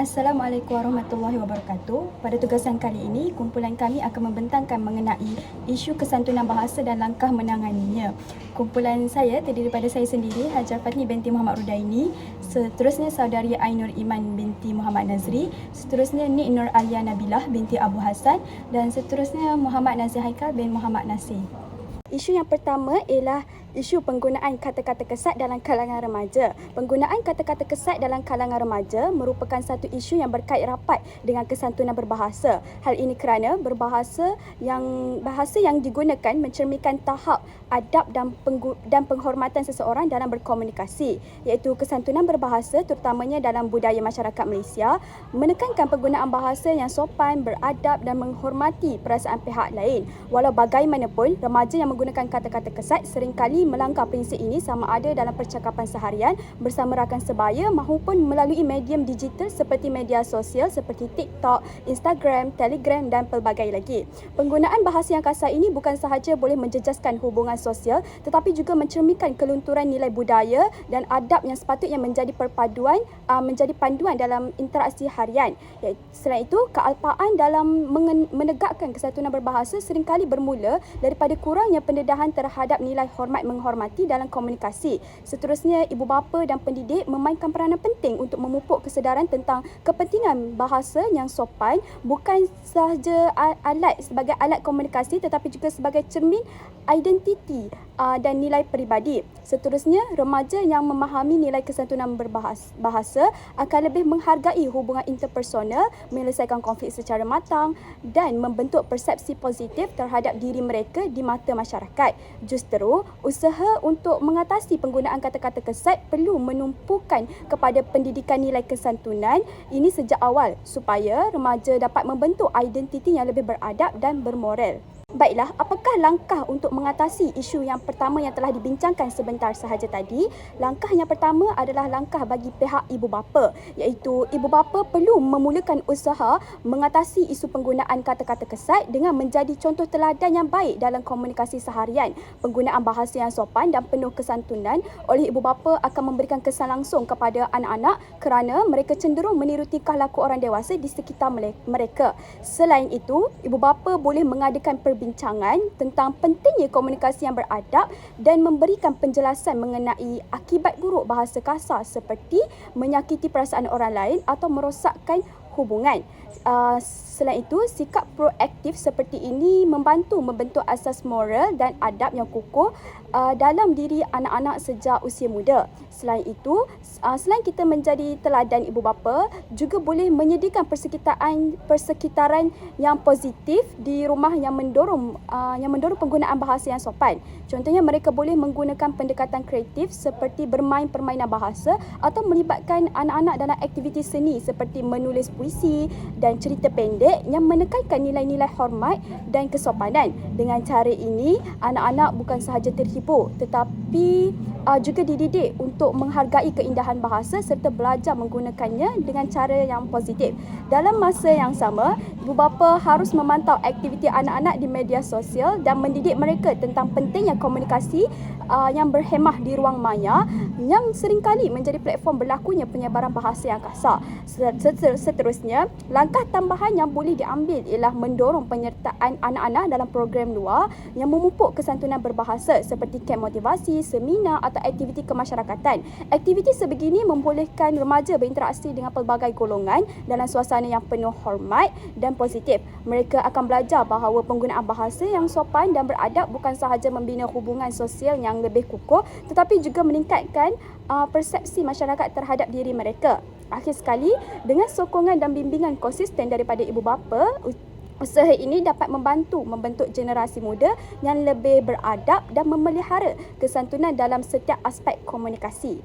Assalamualaikum warahmatullahi wabarakatuh. Pada tugasan kali ini, kumpulan kami akan membentangkan mengenai isu kesantunan bahasa dan langkah menanganinya. Kumpulan saya terdiri daripada saya sendiri, Hajar Fatni binti Muhammad Rudaini, seterusnya saudari Ainur Iman binti Muhammad Nazri, seterusnya Nik Nur Alia Nabilah binti Abu Hassan dan seterusnya Muhammad Nazir Haikal bin Muhammad Nasir. Isu yang pertama ialah isu penggunaan kata-kata kesat dalam kalangan remaja. Penggunaan kata-kata kesat dalam kalangan remaja merupakan satu isu yang berkait rapat dengan kesantunan berbahasa. Hal ini kerana berbahasa yang bahasa yang digunakan mencerminkan tahap adab dan penggu, dan penghormatan seseorang dalam berkomunikasi iaitu kesantunan berbahasa terutamanya dalam budaya masyarakat Malaysia menekankan penggunaan bahasa yang sopan, beradab dan menghormati perasaan pihak lain. Walau bagaimanapun remaja yang menggunakan kata-kata kesat seringkali melanggar prinsip ini sama ada dalam percakapan seharian bersama rakan sebaya maupun melalui medium digital seperti media sosial seperti TikTok, Instagram, Telegram dan pelbagai lagi. Penggunaan bahasa yang kasar ini bukan sahaja boleh menjejaskan hubungan sosial tetapi juga mencerminkan kelunturan nilai budaya dan adab yang sepatutnya menjadi perpaduan uh, menjadi panduan dalam interaksi harian. Selain itu, kealpaan dalam menegakkan kesatuan berbahasa seringkali bermula daripada kurangnya pendedahan terhadap nilai hormat menghormati dalam komunikasi. Seterusnya, ibu bapa dan pendidik memainkan peranan penting untuk memupuk kesedaran tentang kepentingan bahasa yang sopan bukan sahaja alat sebagai alat komunikasi tetapi juga sebagai cermin identiti uh, dan nilai peribadi. Seterusnya, remaja yang memahami nilai kesantunan berbahasa akan lebih menghargai hubungan interpersonal, menyelesaikan konflik secara matang dan membentuk persepsi positif terhadap diri mereka di mata masyarakat. Justeru, usaha untuk mengatasi penggunaan kata-kata kesat perlu menumpukan kepada pendidikan nilai kesantunan ini sejak awal supaya remaja dapat membentuk identiti yang lebih beradab dan bermoral. Baiklah, apakah langkah untuk mengatasi isu yang pertama yang telah dibincangkan sebentar sahaja tadi? Langkah yang pertama adalah langkah bagi pihak ibu bapa, iaitu ibu bapa perlu memulakan usaha mengatasi isu penggunaan kata-kata kesat dengan menjadi contoh teladan yang baik dalam komunikasi seharian. Penggunaan bahasa yang sopan dan penuh kesantunan oleh ibu bapa akan memberikan kesan langsung kepada anak-anak kerana mereka cenderung meniru tingkah laku orang dewasa di sekitar mereka. Selain itu, ibu bapa boleh mengadakan perbincangan perbincangan tentang pentingnya komunikasi yang beradab dan memberikan penjelasan mengenai akibat buruk bahasa kasar seperti menyakiti perasaan orang lain atau merosakkan hubungan. Uh, selain itu, sikap proaktif seperti ini membantu membentuk asas moral dan adab yang kukuh uh, dalam diri anak-anak sejak usia muda. Selain itu, uh, selain kita menjadi teladan ibu bapa, juga boleh menyediakan persekitaran persekitaran yang positif di rumah yang mendorong uh, yang mendorong penggunaan bahasa yang sopan. Contohnya mereka boleh menggunakan pendekatan kreatif seperti bermain permainan bahasa atau melibatkan anak-anak dalam aktiviti seni seperti menulis puisi dan cerita pendek yang menekankan nilai-nilai hormat dan kesopanan. Dengan cara ini, anak-anak bukan sahaja terhibur tetapi uh, juga dididik untuk menghargai keindahan bahasa serta belajar menggunakannya dengan cara yang positif. Dalam masa yang sama, ibu bapa harus memantau aktiviti anak-anak di media sosial dan mendidik mereka tentang pentingnya komunikasi uh, yang berhemah di ruang maya yang seringkali menjadi platform berlakunya penyebaran bahasa yang kasar. Seterusnya, langkah tambahan yang boleh diambil ialah mendorong penyertaan anak-anak dalam program luar yang memupuk kesantunan berbahasa seperti kem motivasi, seminar atau aktiviti kemasyarakatan. Aktiviti sebegini membolehkan remaja berinteraksi dengan pelbagai golongan dalam suasana yang penuh hormat dan positif. Mereka akan belajar bahawa penggunaan bahasa yang sopan dan beradab bukan sahaja membina hubungan sosial yang lebih kukuh tetapi juga meningkatkan uh, persepsi masyarakat terhadap diri mereka. Akhir sekali, dengan sokongan dan bimbingan konsisten daripada ibu bapa, Usaha ini dapat membantu membentuk generasi muda yang lebih beradab dan memelihara kesantunan dalam setiap aspek komunikasi.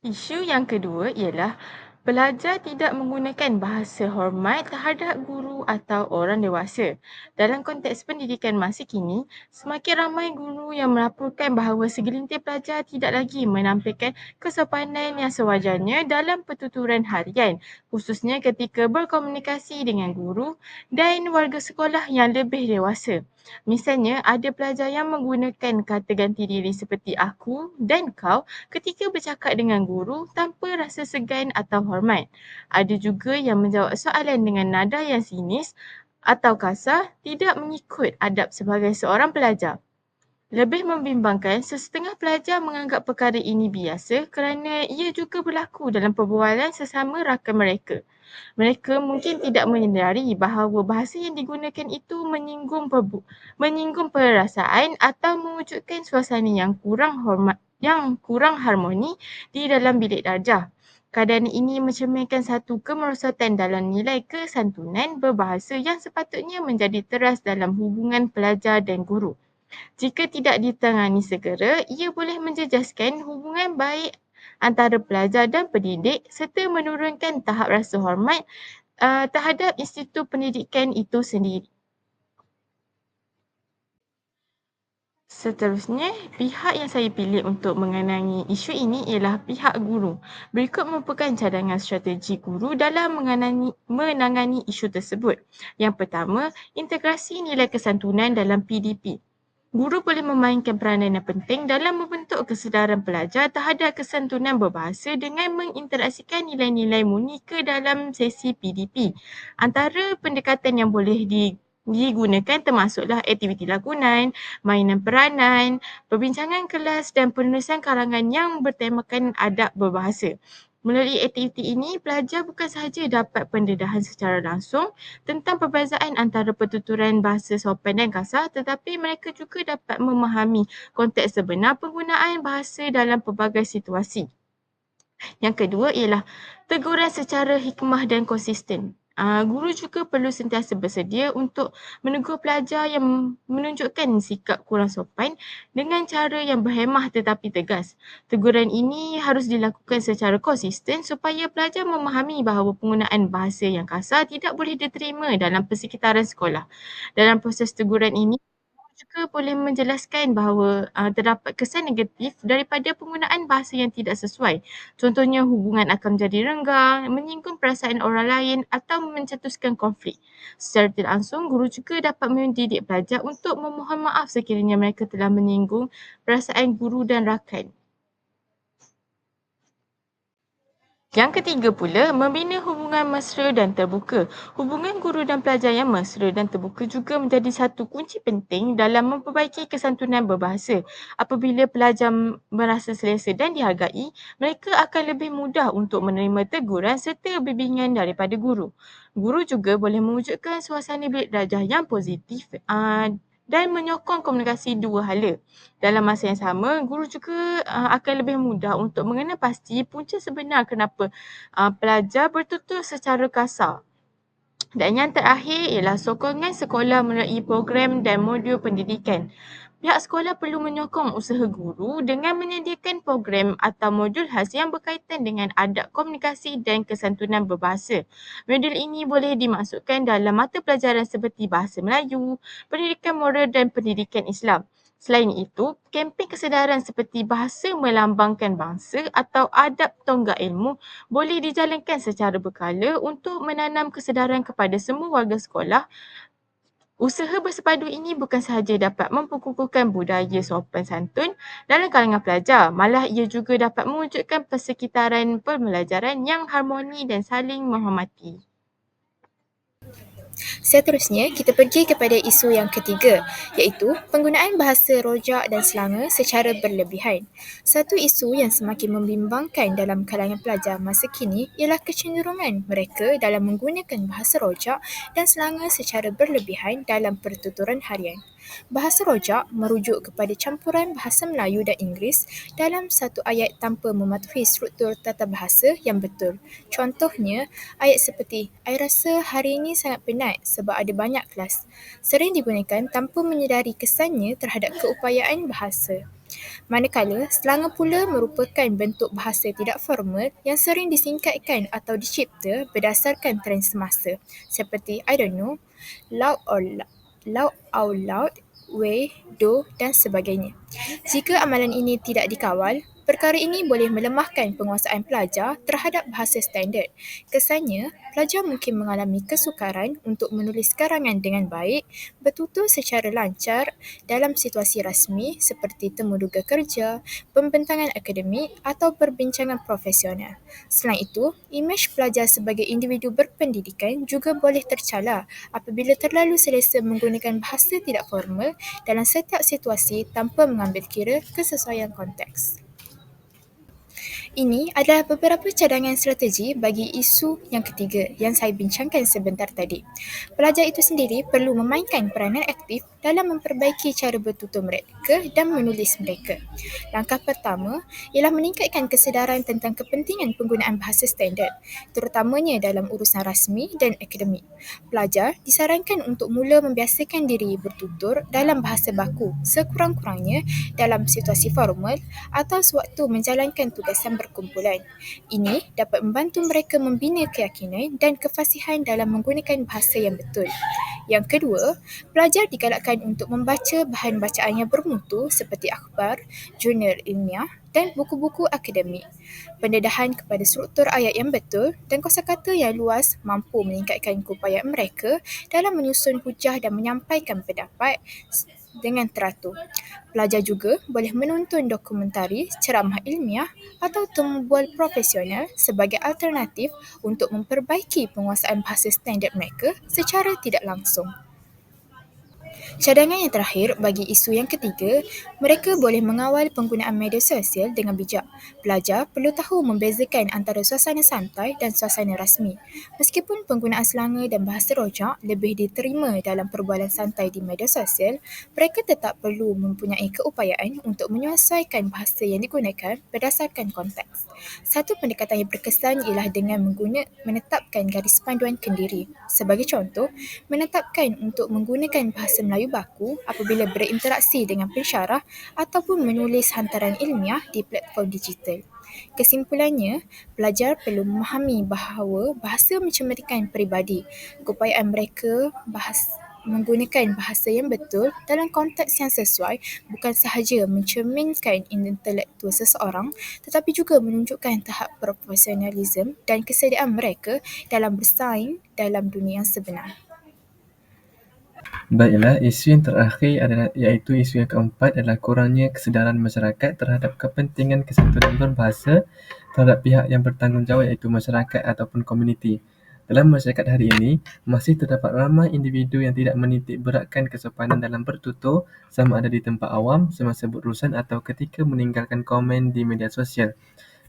Isu yang kedua ialah Pelajar tidak menggunakan bahasa hormat terhadap guru atau orang dewasa. Dalam konteks pendidikan masa kini, semakin ramai guru yang melaporkan bahawa segelintir pelajar tidak lagi menampilkan kesopanan yang sewajarnya dalam pertuturan harian, khususnya ketika berkomunikasi dengan guru dan warga sekolah yang lebih dewasa. Misalnya, ada pelajar yang menggunakan kata ganti diri seperti aku dan kau ketika bercakap dengan guru tanpa rasa segan atau hormat. Ada juga yang menjawab soalan dengan nada yang sinis atau kasar tidak mengikut adab sebagai seorang pelajar. Lebih membimbangkan, sesetengah pelajar menganggap perkara ini biasa kerana ia juga berlaku dalam perbualan sesama rakan mereka. Mereka mungkin tidak menyedari bahawa bahasa yang digunakan itu menyinggung perbu- menyinggung perasaan atau mewujudkan suasana yang kurang hormat yang kurang harmoni di dalam bilik darjah. Keadaan ini mencerminkan satu kemerosotan dalam nilai kesantunan berbahasa yang sepatutnya menjadi teras dalam hubungan pelajar dan guru. Jika tidak ditangani segera, ia boleh menjejaskan hubungan baik antara pelajar dan pendidik serta menurunkan tahap rasa hormat uh, terhadap institusi pendidikan itu sendiri. Seterusnya, pihak yang saya pilih untuk mengenangi isu ini ialah pihak guru. Berikut merupakan cadangan strategi guru dalam mengenangi, menangani isu tersebut. Yang pertama, integrasi nilai kesantunan dalam PDP. Guru boleh memainkan peranan yang penting dalam membentuk kesedaran pelajar terhadap kesantunan berbahasa dengan menginteraksikan nilai-nilai murni ke dalam sesi PDP. Antara pendekatan yang boleh di, digunakan termasuklah aktiviti lakonan, mainan peranan, perbincangan kelas dan penulisan karangan yang bertemakan adab berbahasa. Melalui aktiviti ini, pelajar bukan sahaja dapat pendedahan secara langsung tentang perbezaan antara pertuturan bahasa sopan dan kasar tetapi mereka juga dapat memahami konteks sebenar penggunaan bahasa dalam pelbagai situasi. Yang kedua ialah teguran secara hikmah dan konsisten. Uh, guru juga perlu sentiasa bersedia untuk menegur pelajar yang menunjukkan sikap kurang sopan dengan cara yang berhemah tetapi tegas. Teguran ini harus dilakukan secara konsisten supaya pelajar memahami bahawa penggunaan bahasa yang kasar tidak boleh diterima dalam persekitaran sekolah. Dalam proses teguran ini, juga boleh menjelaskan bahawa uh, terdapat kesan negatif daripada penggunaan bahasa yang tidak sesuai. Contohnya hubungan akan menjadi renggang, menyinggung perasaan orang lain atau mencetuskan konflik. Secara tidak langsung, guru juga dapat mendidik pelajar untuk memohon maaf sekiranya mereka telah menyinggung perasaan guru dan rakan. Yang ketiga pula, membina hubungan mesra dan terbuka. Hubungan guru dan pelajar yang mesra dan terbuka juga menjadi satu kunci penting dalam memperbaiki kesantunan berbahasa. Apabila pelajar merasa selesa dan dihargai, mereka akan lebih mudah untuk menerima teguran serta bimbingan daripada guru. Guru juga boleh mewujudkan suasana bilik darjah yang positif uh, dan menyokong komunikasi dua hala. Dalam masa yang sama, guru juga uh, akan lebih mudah untuk mengenal pasti punca sebenar kenapa uh, pelajar bertutur secara kasar. Dan yang terakhir ialah sokongan sekolah melalui program dan modul pendidikan. Pihak sekolah perlu menyokong usaha guru dengan menyediakan program atau modul khas yang berkaitan dengan adab komunikasi dan kesantunan berbahasa. Modul ini boleh dimasukkan dalam mata pelajaran seperti Bahasa Melayu, Pendidikan Moral dan Pendidikan Islam. Selain itu, kempen kesedaran seperti bahasa melambangkan bangsa atau adab tonggak ilmu boleh dijalankan secara berkala untuk menanam kesedaran kepada semua warga sekolah Usaha bersepadu ini bukan sahaja dapat memperkukuhkan budaya sopan santun dalam kalangan pelajar, malah ia juga dapat mewujudkan persekitaran pembelajaran yang harmoni dan saling menghormati. Seterusnya, kita pergi kepada isu yang ketiga, iaitu penggunaan bahasa rojak dan selanga secara berlebihan. Satu isu yang semakin membimbangkan dalam kalangan pelajar masa kini ialah kecenderungan mereka dalam menggunakan bahasa rojak dan selanga secara berlebihan dalam pertuturan harian. Bahasa rojak merujuk kepada campuran bahasa Melayu dan Inggeris dalam satu ayat tanpa mematuhi struktur tata bahasa yang betul. Contohnya, ayat seperti, I rasa hari ini sangat penat sebab ada banyak kelas. Sering digunakan tanpa menyedari kesannya terhadap keupayaan bahasa. Manakala, selanga pula merupakan bentuk bahasa tidak formal yang sering disingkatkan atau dicipta berdasarkan trend semasa seperti I don't know, loud or loud loud out loud, way, do dan sebagainya. Jika amalan ini tidak dikawal, Perkara ini boleh melemahkan penguasaan pelajar terhadap bahasa standard. Kesannya, pelajar mungkin mengalami kesukaran untuk menulis karangan dengan baik, bertutur secara lancar dalam situasi rasmi seperti temuduga kerja, pembentangan akademik atau perbincangan profesional. Selain itu, imej pelajar sebagai individu berpendidikan juga boleh tercalar apabila terlalu selesa menggunakan bahasa tidak formal dalam setiap situasi tanpa mengambil kira kesesuaian konteks. Ini adalah beberapa cadangan strategi bagi isu yang ketiga yang saya bincangkan sebentar tadi. Pelajar itu sendiri perlu memainkan peranan aktif dalam memperbaiki cara bertutur mereka dan menulis mereka. Langkah pertama ialah meningkatkan kesedaran tentang kepentingan penggunaan bahasa standard, terutamanya dalam urusan rasmi dan akademik. Pelajar disarankan untuk mula membiasakan diri bertutur dalam bahasa baku sekurang-kurangnya dalam situasi formal atau sewaktu menjalankan tugasan berkumpulan. Ini dapat membantu mereka membina keyakinan dan kefasihan dalam menggunakan bahasa yang betul. Yang kedua, pelajar digalakkan untuk membaca bahan bacaan yang bermutu seperti akhbar, jurnal ilmiah dan buku-buku akademik. Pendedahan kepada struktur ayat yang betul dan kosakata yang luas mampu meningkatkan keupayaan mereka dalam menyusun hujah dan menyampaikan pendapat dengan teratur. Pelajar juga boleh menonton dokumentari, ceramah ilmiah atau temubual profesional sebagai alternatif untuk memperbaiki penguasaan bahasa standard mereka secara tidak langsung. Cadangan yang terakhir bagi isu yang ketiga, mereka boleh mengawal penggunaan media sosial dengan bijak. Pelajar perlu tahu membezakan antara suasana santai dan suasana rasmi. Meskipun penggunaan selanga dan bahasa rojak lebih diterima dalam perbualan santai di media sosial, mereka tetap perlu mempunyai keupayaan untuk menyesuaikan bahasa yang digunakan berdasarkan konteks. Satu pendekatan yang berkesan ialah dengan mengguna, menetapkan garis panduan kendiri. Sebagai contoh, menetapkan untuk menggunakan bahasa Melayu baku apabila berinteraksi dengan pensyarah ataupun menulis hantaran ilmiah di platform digital. Kesimpulannya, pelajar perlu memahami bahawa bahasa mencemerikan peribadi. Keupayaan mereka bahas, menggunakan bahasa yang betul dalam konteks yang sesuai bukan sahaja mencerminkan intelektual seseorang tetapi juga menunjukkan tahap profesionalisme dan kesediaan mereka dalam bersaing dalam dunia yang sebenar. Baiklah, isu yang terakhir adalah iaitu isu yang keempat adalah kurangnya kesedaran masyarakat terhadap kepentingan kesantunan berbahasa terhadap pihak yang bertanggungjawab iaitu masyarakat ataupun komuniti. Dalam masyarakat hari ini, masih terdapat ramai individu yang tidak menitik beratkan kesopanan dalam bertutur sama ada di tempat awam, semasa berurusan atau ketika meninggalkan komen di media sosial.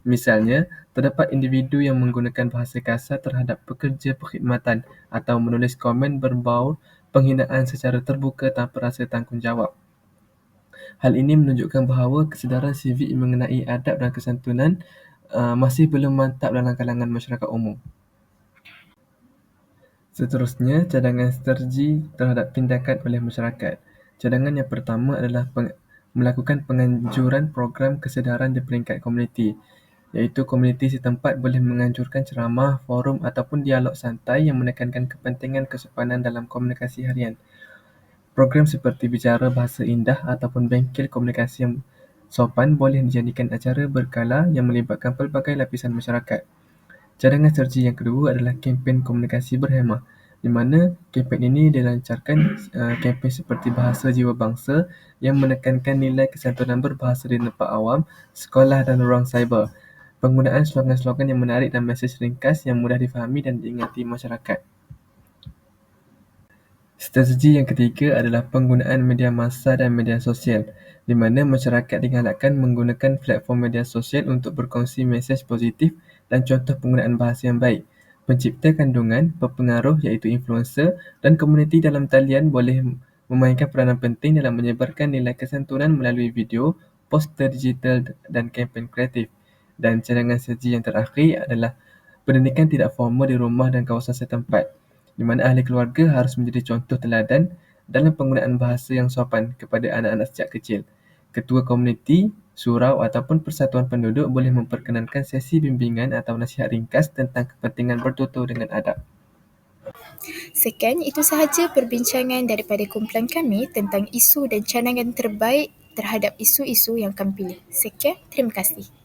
Misalnya, terdapat individu yang menggunakan bahasa kasar terhadap pekerja perkhidmatan atau menulis komen berbau penghinaan secara terbuka tanpa rasa tanggungjawab. Hal ini menunjukkan bahawa kesedaran sivik mengenai adab dan kesantunan uh, masih belum mantap dalam kalangan masyarakat umum. Seterusnya, cadangan strategi terhadap tindakan oleh masyarakat. Cadangan yang pertama adalah peng- melakukan penganjuran program kesedaran di peringkat komuniti iaitu komuniti setempat boleh menganjurkan ceramah, forum ataupun dialog santai yang menekankan kepentingan kesopanan dalam komunikasi harian. Program seperti bicara bahasa indah ataupun bengkel komunikasi yang sopan boleh dijadikan acara berkala yang melibatkan pelbagai lapisan masyarakat. Cadangan strategi yang kedua adalah kempen komunikasi berhemah di mana kempen ini dilancarkan uh, kempen seperti bahasa jiwa bangsa yang menekankan nilai kesantunan berbahasa di tempat awam, sekolah dan ruang cyber. Penggunaan slogan-slogan yang menarik dan mesej ringkas yang mudah difahami dan diingati masyarakat. Strategi yang ketiga adalah penggunaan media massa dan media sosial, di mana masyarakat digalakkan menggunakan platform media sosial untuk berkongsi mesej positif dan contoh penggunaan bahasa yang baik. Pencipta kandungan, berpengaruh iaitu influencer dan komuniti dalam talian boleh memainkan peranan penting dalam menyebarkan nilai kesantunan melalui video, poster digital dan kempen kreatif. Dan cadangan strategi yang terakhir adalah pendidikan tidak formal di rumah dan kawasan setempat, di mana ahli keluarga harus menjadi contoh teladan dalam penggunaan bahasa yang sopan kepada anak-anak sejak kecil. Ketua komuniti, surau ataupun persatuan penduduk boleh memperkenankan sesi bimbingan atau nasihat ringkas tentang kepentingan bertutur dengan adab. Sekian, itu sahaja perbincangan daripada kumpulan kami tentang isu dan cadangan terbaik terhadap isu-isu yang kami pilih. Sekian, terima kasih.